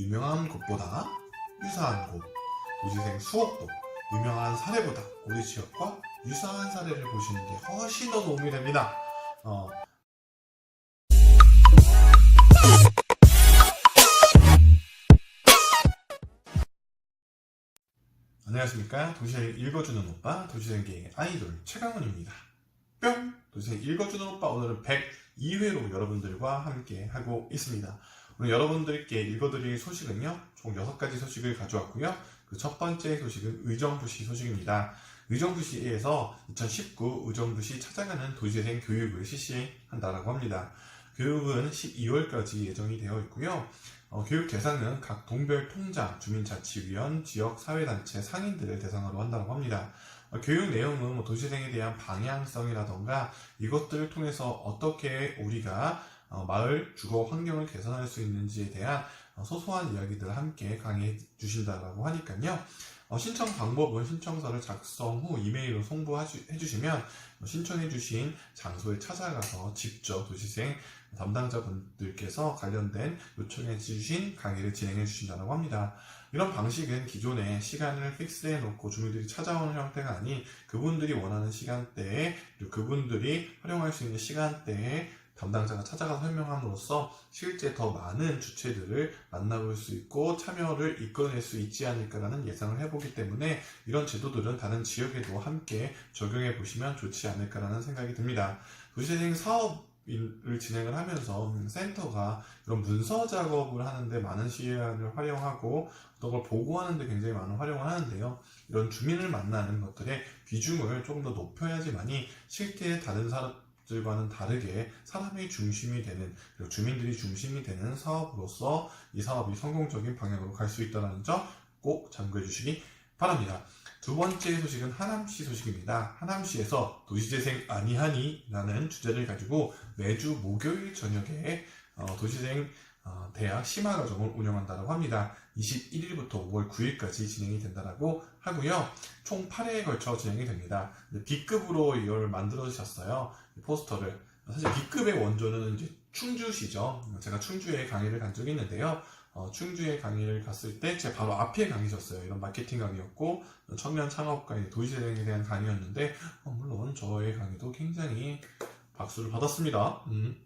유명한 곳보다 유사한 곳, 도시생 수업도 유명한 사례보다 우리 지역과 유사한 사례를 보시는 게 훨씬 더 도움이 됩니다. 어, 안녕하십니까. 도시생 읽어주는 오빠, 도시생계의 아이돌 최강훈입니다. 뿅! 도시생 읽어주는 오빠 오늘은 102회로 여러분들과 함께 하고 있습니다. 오늘 여러분들께 읽어드릴 소식은요, 총 6가지 소식을 가져왔고요. 그 첫 번째 소식은 의정부시 소식입니다. 의정부시에서 2019 의정부시 찾아가는 도시재생 교육을 실시한다라고 합니다. 교육은 12월까지 예정이 되어 있고요. 어, 교육 대상은 각 동별 통장, 주민자치위원, 지역 사회단체, 상인들을 대상으로 한다고 합니다. 어, 교육 내용은 뭐 도시생에 대한 방향성이라던가 이것들을 통해서 어떻게 우리가 어, 마을 주거 환경을 개선할 수 있는지에 대한 어, 소소한 이야기들을 함께 강의해 주신다라고 하니까요. 어, 신청 방법은 신청서를 작성 후 이메일로 송부해 주시면 신청해 주신 장소에 찾아가서 직접 도시생 담당자분들께서 관련된 요청해 주신 강의를 진행해 주신다고 합니다. 이런 방식은 기존에 시간을 픽스해 놓고 주민들이 찾아오는 형태가 아닌 그분들이 원하는 시간대에 그분들이 활용할 수 있는 시간대에 담당자가 찾아가 설명함으로써 실제 더 많은 주체들을 만나볼 수 있고 참여를 이끌어낼 수 있지 않을까라는 예상을 해보기 때문에 이런 제도들은 다른 지역에도 함께 적용해 보시면 좋지 않을까라는 생각이 듭니다. 도시재생 사업 을 진행을 하면서 센터가 이런 문서 작업을 하는데 많은 시간을 활용하고 어떤 걸 보고하는데 굉장히 많은 활용을 하는데요. 이런 주민을 만나는 것들의 비중을 조금 더 높여야지만이 실제 다른 사람 들과는 다르게 사람이 중심이 되는 그리고 주민들이 중심이 되는 사업으로서 이 사업이 성공적인 방향으로 갈 수 있다는 점 꼭 참고해 주시기 바랍니다. 두 번째 소식은 하남시 소식입니다. 하남시에서 도시재생 아니하니라는 주제를 가지고 매주 목요일 저녁에 어, 도시재생 어, 대학 심화과정을 운영한다고 합니다. 21일부터 5월 9일까지 진행이 된다고 하고요. 총 8회에 걸쳐 진행이 됩니다. B급으로 이걸 만들어주셨어요. 포스터를. 사실 B급의 원조는 이제 충주시죠. 제가 충주에 강의를 간 적이 있는데요. 어, 충주에 강의를 갔을 때 제가 바로 앞에 강의셨어요. 이런 마케팅 강의였고 청년 창업과 도시재생에 대한 강의였는데 어, 물론 저의 강의도 굉장히 박수를 받았습니다. 음.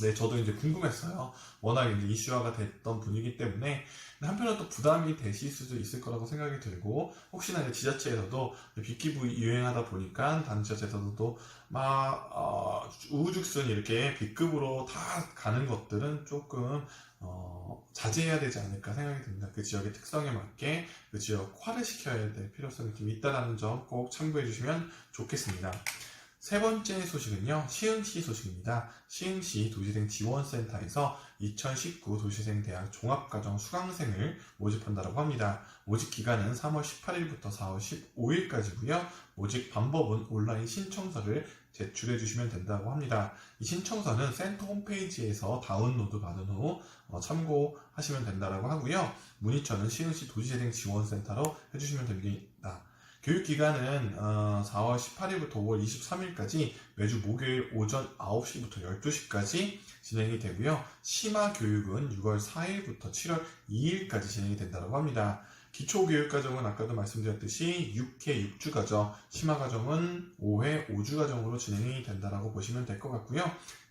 네, 저도 이제 궁금했어요. 워낙 이제 이슈화가 됐던 분이기 때문에 한편으로 또 부담이 되실 수도 있을 거라고 생각이 들고 혹시나 이제 지자체에서도 빅기부 유행하다 보니까 다른 지자체에서도 막 어, 우후죽순 이렇게 B급으로 다 가는 것들은 조금 어, 자제해야 되지 않을까 생각이 듭니다. 그 지역의 특성에 맞게 그 지역 화를 시켜야 될 필요성이 좀 있다는 점 꼭 참고해 주시면 좋겠습니다. 세 번째 소식은요, 시흥시 소식입니다. 시흥시 도시생 지원센터에서 2019 도시생 대학 종합과정 수강생을 모집한다고 합니다. 모집 기간은 3월 18일부터 4월 15일까지고요. 모집 방법은 온라인 신청서를 제출해 주시면 된다고 합니다. 이 신청서는 센터 홈페이지에서 다운로드 받은 후 어, 참고하시면 된다고 하고요. 문의처는 시흥시 도시재생 지원센터로 해주시면 됩니다. 교육 기간은 4월 18일부터 5월 23일까지 매주 목요일 오전 9시부터 12시까지 진행이 되고요. 심화 교육은 6월 4일부터 7월 2일까지 진행이 된다고 합니다. 기초교육 과정은 아까도 말씀드렸듯이 6회 6주 과정, 심화 과정은 5회 5주 과정으로 진행이 된다고 보시면 될 것 같고요.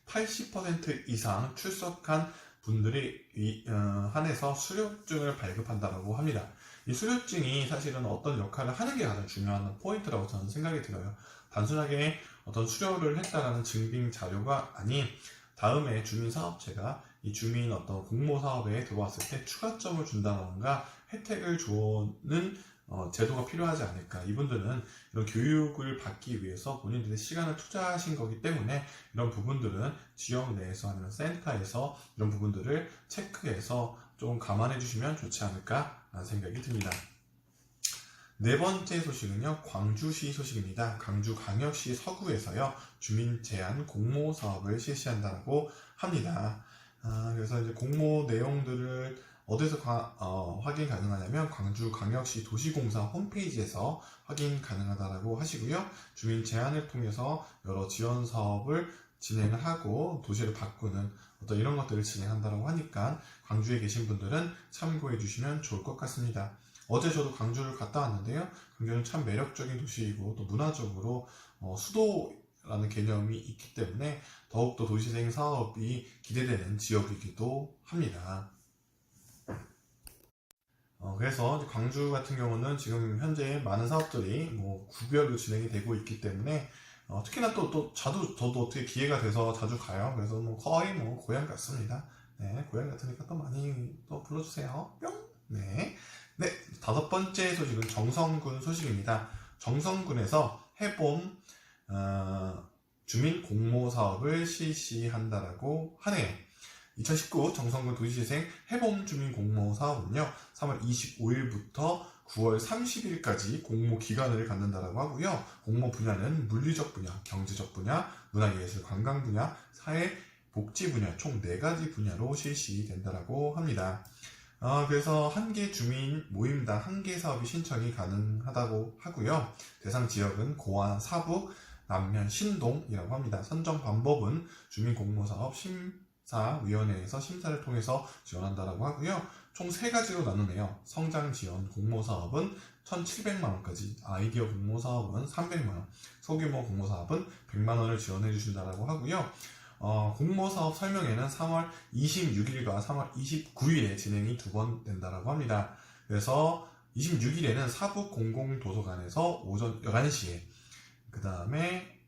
80% 이상 출석한 분들이 이, 어, 한해서 수료증을 발급한다고 합니다. 이 수료증이 사실은 어떤 역할을 하는 게 가장 중요한 포인트라고 저는 생각이 들어요. 단순하게 어떤 수료를 했다라는 증빙 자료가 아닌 다음에 주민사업체가 이 주민 어떤 공모 사업에 들어왔을 때 추가점을 준다던가 혜택을 주는 어, 제도가 필요하지 않을까. 이분들은 이런 교육을 받기 위해서 본인들의 시간을 투자하신 거기 때문에 이런 부분들은 지역 내에서 아니면 센터에서 이런 부분들을 체크해서 조금 감안해 주시면 좋지 않을까 생각이 듭니다. 네 번째 소식은요, 광주시 소식입니다. 광주광역시 서구에서요, 주민 제한 공모 사업을 실시한다고 합니다. 아, 그래서 이제 공모 내용들을 어디서 과- 어, 확인 가능하냐면 광주광역시 도시공사 홈페이지에서 확인 가능하다고 하시고요. 주민 제안을 통해서 여러 지원 사업을 진행을 하고 도시를 바꾸는 어떤 이런 것들을 진행한다고 하니까 광주에 계신 분들은 참고해 주시면 좋을 것 같습니다. 어제 저도 광주를 갔다 왔는데요. 광주는 참 매력적인 도시이고 또 문화적으로 어, 수도라는 개념이 있기 때문에 더욱더 도시생 사업이 기대되는 지역이기도 합니다. 어, 그래서 광주 같은 경우는 지금 현재 많은 사업들이 뭐 구별로 진행이 되고 있기 때문에 어, 특히나 또, 또 자주 저도 어떻게 기회가 돼서 자주 가요. 그래서 뭐 거의 뭐 고향 같습니다. 네, 고향 같으니까 또 많이 또 불러주세요. 뿅. 네. 네, 다섯 번째 소식은 정성군 소식입니다. 정성군에서 해봄 어, 주민 공모 사업을 실시한다라고 하네요. 2019 정성군 도시재생 해봄 주민 공모 사업은요, 3월 25일부터 9월 30일까지 공모 기간을 갖는다라고 하고요. 공모 분야는 물리적 분야, 경제적 분야, 문화예술 관광 분야, 사회 복지 분야 총 4가지 분야로 실시된다라고 합니다. 어, 그래서 한 개 주민 모임당 한 개 사업이 신청이 가능하다고 하고요. 대상 지역은 고안, 사북, 남면, 신동이라고 합니다. 선정 방법은 주민 공모 사업 심 사위원회에서 심사를 통해서 지원한다라고 하고요. 총 세 가지로 나누네요. 성장 지원 공모 사업은 1,700만 원까지, 아이디어 공모 사업은 300만 원, 소규모 공모 사업은 100만 원을 지원해 주신다라고 하고요. 어, 공모 사업 설명회는 3월 26일과 3월 29일에 진행이 두 번 된다라고 합니다. 그래서 26일에는 사북 공공도서관에서 오전 11시에 그 다음에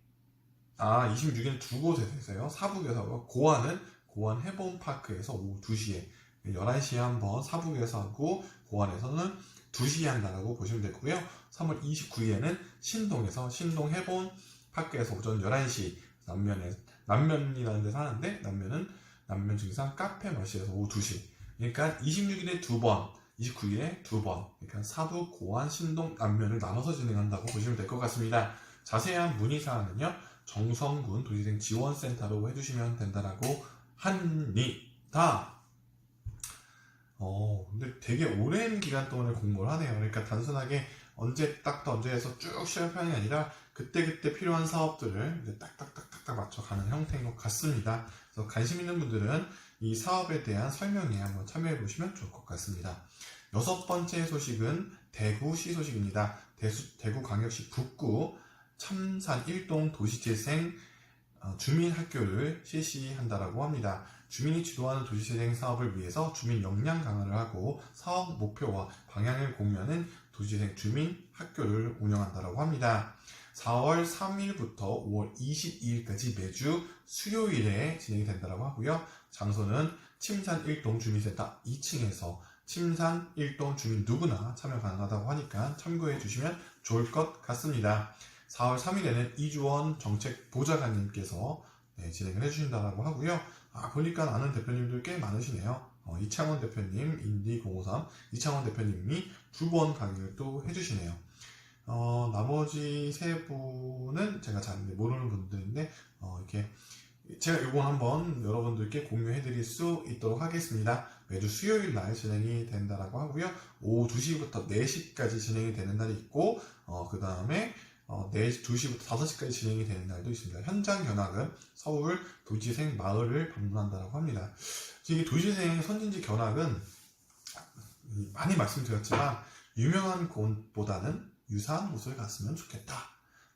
아 26일은 두 곳에서 있어요. 사북에서 고안은 고안 해본파크에서 오후 2시에 11시에 한번 사북에서 하고 고안에서는 2시에 한다라고 보시면 되고요. 3월 29일에는 신동에서 신동 해본 파크에서 오전 11시 남면에 남면이라는 데서 하는데 남면은 남면 중상 카페 마시에서 오후 2시. 그러니까 26일에 두 번, 29일에 두번 그러니까 사북, 고안, 신동, 남면을 나눠서 진행한다고 보시면 될 것 같습니다. 자세한 문의사항은요. 정성군 도시생 지원센터로 해주시면 된다라고 합니다 어 근데 되게 오랜 기간 동안을 공부를 하네요 그러니까 단순하게 언제 딱또 언제 해서 쭉 시험 편이 아니라 그때 그때 필요한 사업들을 딱딱딱딱딱 맞춰가는 형태인 것 같습니다. 그래서 관심 있는 분들은 이 사업에 대한 설명에 한번 참여해 보시면 좋을 것 같습니다. 여섯 번째 소식은 대구시 소식입니다. 대수, 대구광역시 북구 참산 1동 도시재생 어, 주민 학교를 실시한다라고 합니다. 주민이 주도하는 도시재생 사업을 위해서 주민 역량 강화를 하고 사업 목표와 방향을 공유하는 도시재생 주민 학교를 운영한다라고 합니다. 4월 3일부터 5월 22일까지 매주 수요일에 진행이 된다고 하고요. 장소는 침산 1동 주민센터 2층에서 침산 1동 주민 누구나 참여 가능하다고 하니까 참고해 주시면 좋을 것 같습니다. 4월 3일에는 이주원 정책 보좌관님께서 네, 진행을 해주신다고 하고요. 아, 보니까 아는 대표님들 꽤 많으시네요. 어, 이창원 대표님, 인디053, 이창원 대표님이 두 번 강의를 또 해주시네요. 어, 나머지 세 분은 제가 잘 모르는 분들인데, 어, 이렇게, 제가 이건 한번 여러분들께 공유해 드릴 수 있도록 하겠습니다. 매주 수요일 날 진행이 된다라고 하고요. 오후 2시부터 4시까지 진행이 되는 날이 있고, 어, 그 다음에, 어, 4시, 2시부터 5시까지 진행이 되는 날도 있습니다. 현장 견학은 서울 도시생 마을을 방문한다라고 합니다. 이 도시생 선진지 견학은 많이 말씀드렸지만, 유명한 곳보다는 유사한 곳을 갔으면 좋겠다.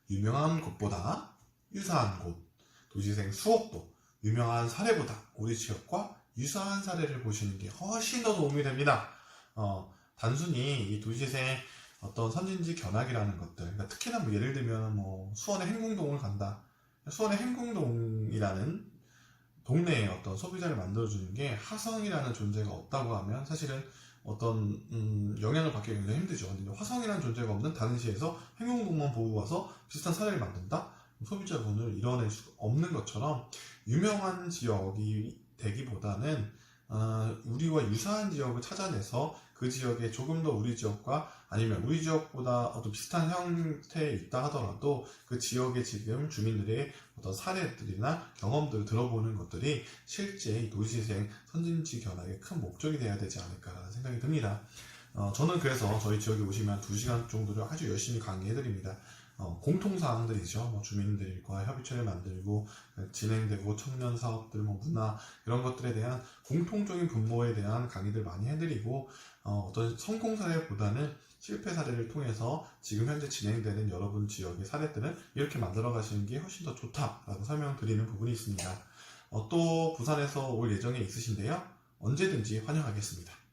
유명한 곳보다 유사한 곳, 도시생 수업도 유명한 사례보다 우리 지역과 유사한 사례를 보시는 게 훨씬 더 도움이 됩니다. 어, 단순히 이 도시생 어떤 선진지 견학이라는 것들, 그러니까 특히나 뭐 예를 들면 뭐 수원의 행궁동을 간다. 수원의 행궁동이라는 동네에 어떤 소비자를 만들어주는 게 화성이라는 존재가 없다고 하면 사실은 어떤 음, 영향을 받기 굉장히 힘들죠. 화성이라는 존재가 없는 다른 시에서 행궁동만 보고 와서 비슷한 사례를 만든다? 소비자분을 이뤄낼 수 없는 것처럼 유명한 지역이 되기보다는 어, 우리와 유사한 지역을 찾아내서 그 지역에 조금 더 우리 지역과 아니면 우리 지역보다 어떤 비슷한 형태에 있다 하더라도 그 지역의 지금 주민들의 어떤 사례들이나 경험들을 들어보는 것들이 실제 이 도시생 선진지 견학의 큰 목적이 돼야 되지 않을까라는 생각이 듭니다. 어, 저는 그래서 저희 지역에 오시면 2시간 정도를 아주 열심히 강의해드립니다. 어, 공통사항들이죠. 뭐 주민들과 협의체를 만들고 그 진행되고 청년 사업들, 뭐 문화 이런 것들에 대한 공통적인 분모에 대한 강의들 많이 해드리고 어, 떤 성공 사례보다는 실패 사례를 통해서 지금 현재 진행되는 여러분 지역의 사례들은 이렇게 만들어 가시는 게 훨씬 더 좋다라고 설명드리는 부분이 있습니다. 어, 또 부산에서 올 예정에 있으신데요. 언제든지 환영하겠습니다.